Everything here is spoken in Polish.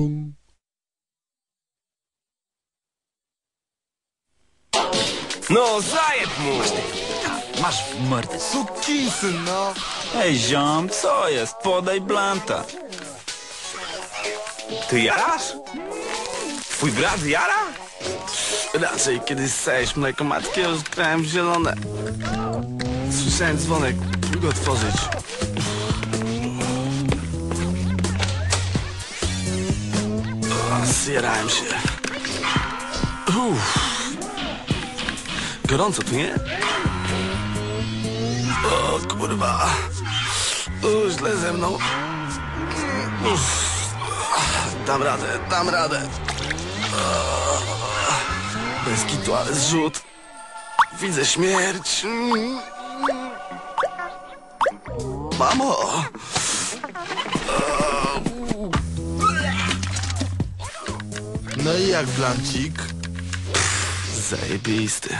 pum. No, zajeb mu! Masz w mordę. Sukinsyn, no! Ej, ziom, co jest? Podaj blanta. Ty jarasz? Twój brat jara? Raczej kiedyś sejesz mleko matki, już grałem w zielone. Słyszałem dzwonek. Próbuj go otworzyć. O, Zjarałem się. Uff. Gorąco tu, nie? O kurwa. O, źle ze mną. Uff. Dam radę, dam radę. Bez kitu, ale zrzut. Widzę śmierć. Mamo! No i jak blancik? Zajebisty.